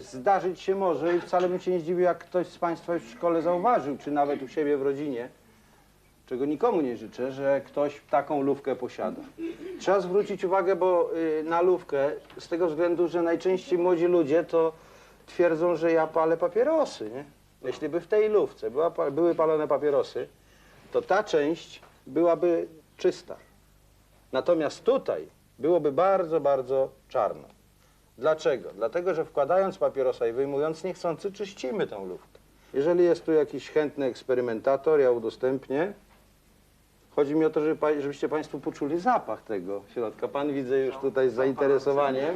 zdarzyć się może i wcale bym się nie zdziwił, jak ktoś z Państwa w szkole zauważył, czy nawet u siebie w rodzinie, czego nikomu nie życzę, że ktoś taką lówkę posiada. Trzeba zwrócić uwagę bo, y, na lówkę z tego względu, że najczęściej młodzi ludzie to twierdzą, że ja palę papierosy. Nie? Jeśli by w tej lówce była, były palone papierosy, to ta część byłaby czysta. Natomiast tutaj byłoby bardzo, bardzo czarno. Dlaczego? Dlatego, że wkładając papierosa i wyjmując niechcący, czyścimy tą lufkę. Jeżeli jest tu jakiś chętny eksperymentator, ja udostępnię. Chodzi mi o to, żeby, żebyście Państwo poczuli zapach tego środka. Pan widzę już tutaj z zainteresowaniem.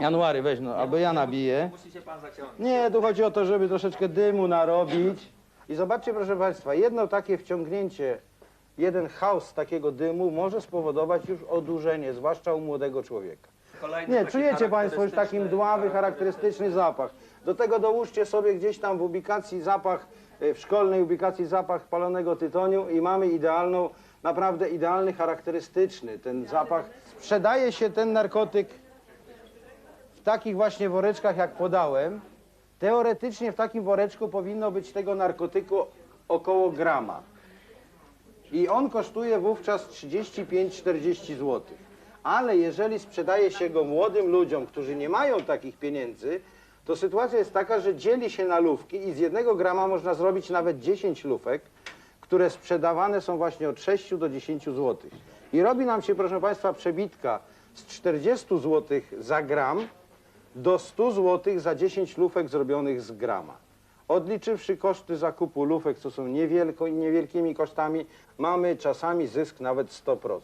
January, weź no, albo ja nabiję. Musi się pan zaciągnąć. Nie, tu chodzi o to, żeby troszeczkę dymu narobić. I zobaczcie, proszę Państwa, jedno takie wciągnięcie, jeden haus takiego dymu może spowodować już odurzenie, zwłaszcza u młodego człowieka. Kolejny Nie, czujecie Państwo już taki mdławy, charakterystyczny zapach. Do tego dołóżcie sobie gdzieś tam w ubikacji zapach, e, w szkolnej ubikacji zapach palonego tytoniu i mamy idealną, naprawdę idealny, charakterystyczny ten zapach. Sprzedaje się ten narkotyk w takich właśnie woreczkach, jak podałem. Teoretycznie w takim woreczku powinno być tego narkotyku około grama. I on kosztuje wówczas 35-40 zł. Ale jeżeli sprzedaje się go młodym ludziom, którzy nie mają takich pieniędzy, to sytuacja jest taka, że dzieli się na lówki i z jednego grama można zrobić nawet 10 lówek, które sprzedawane są właśnie od 6 do 10 zł. I robi nam się, proszę Państwa, przebitka z 40 zł za gram do 100 zł za 10 lufek zrobionych z grama. Odliczywszy koszty zakupu lufek, co są niewielko, niewielkimi kosztami, mamy czasami zysk nawet 100%.